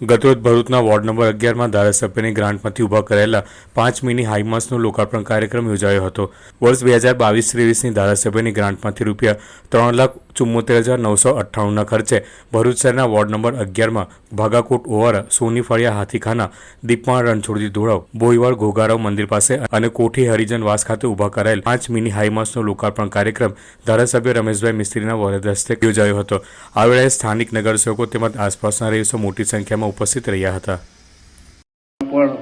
ગતરોજ ભરૂચના ward number અગિયારમાં ધારાસભ્યની ગ્રાન્ટમાંથી ઊભા કરાયેલા પાંચ મિની હાઈમાસનો લોકાર્પણ કાર્યક્રમ યોજાયો હતો. વર્ષ બે હજાર બાવીસ ત્રેવીસની ધારાસભ્યની ગ્રાન્ટમાંથી રૂપિયા ત્રણ લાખ ચુમ્મોતેર હજાર નવસો અઠ્ઠાણુંના ખર્ચે ભરૂચ શહેરના વોર્ડ નંબર અગિયારમાં ભાગાકોટ ઓવારા સોની ફળિયા હાથીખાના દીપમાળ રણછોડજી ધોળાવ બોઈવાડ ઘોઘારાવ મંદિર પાસે અને કોઠી હરિજન વાસ ખાતે ઊભા કરાયેલ પાંચ મિની હાઈમાસનો લોકાર્પણ કાર્યક્રમ ધારાસભ્ય રમેશભાઈ મિસ્ત્રીના વરદ હસ્તે યોજાયો હતો. આ વેળાએ સ્થાનિક નગરસેવકો તેમજ આસપાસના રહીશો મોટી સંખ્યામાં ઉપસ્થિત રહ્યા હતા. પણ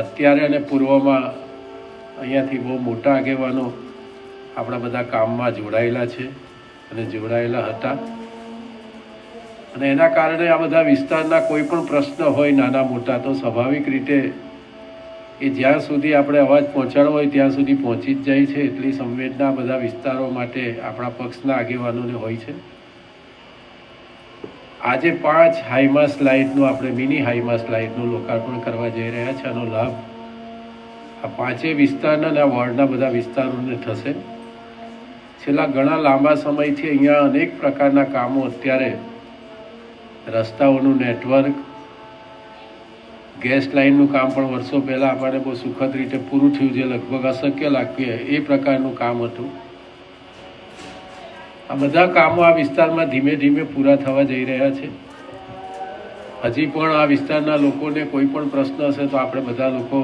અત્યારે અને પૂર્વમાં અહીંયાથી બહુ મોટા આગેવાનો આપણા બધા કામમાં જોડાયેલા છે. અને જોડાયેલા હતા. અને એના કારણે આ બધા વિસ્તારના કોઈ પણ પ્રશ્ન હોય, નાના મોટા, તો સ્વાભાવિક રીતે એ જ્યાં સુધી આપણે અવાજ પહોંચાડવો હોય, ત્યાં સુધી પહોંચી જ જાય છે. એટલી સંવેદના બધા વિસ્તારો માટે આપણા પક્ષના આગેવાનોને હોય છે. આજે પાંચ હાઈમાસ લાઇટનું આપણે, મિની હાઈમાસ લાઇટનું લોકાર્પણ કરવા જઈ રહ્યા છે. આનો લાભ આ પાંચેય વિસ્તારના અને આ વોર્ડના બધા વિસ્તારોને થશે. છેલ્લા ઘણા લાંબા સમયથી અહીંયા અનેક પ્રકારના કામો અત્યારે રસ્તાઓનું નેટવર્ક ગેસ લાઇનનું કામ પણ વર્ષો પહેલાં આપણને બહુ સુખદ રીતે પૂરું થયું જે લગભગ અશક્ય લાગ્યું એ પ્રકારનું કામ હતું. આ બધા કામો આ વિસ્તારમાં ધીમે ધીમે પૂરા થવા જઈ રહ્યા છે. હજી પણ આ વિસ્તારના લોકોને કોઈ પણ પ્રશ્ન હશે તો આપણે બધા લોકો,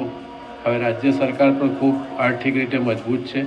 હવે રાજ્ય સરકાર પણ ખૂબ આર્થિક રીતે મજબૂત છે.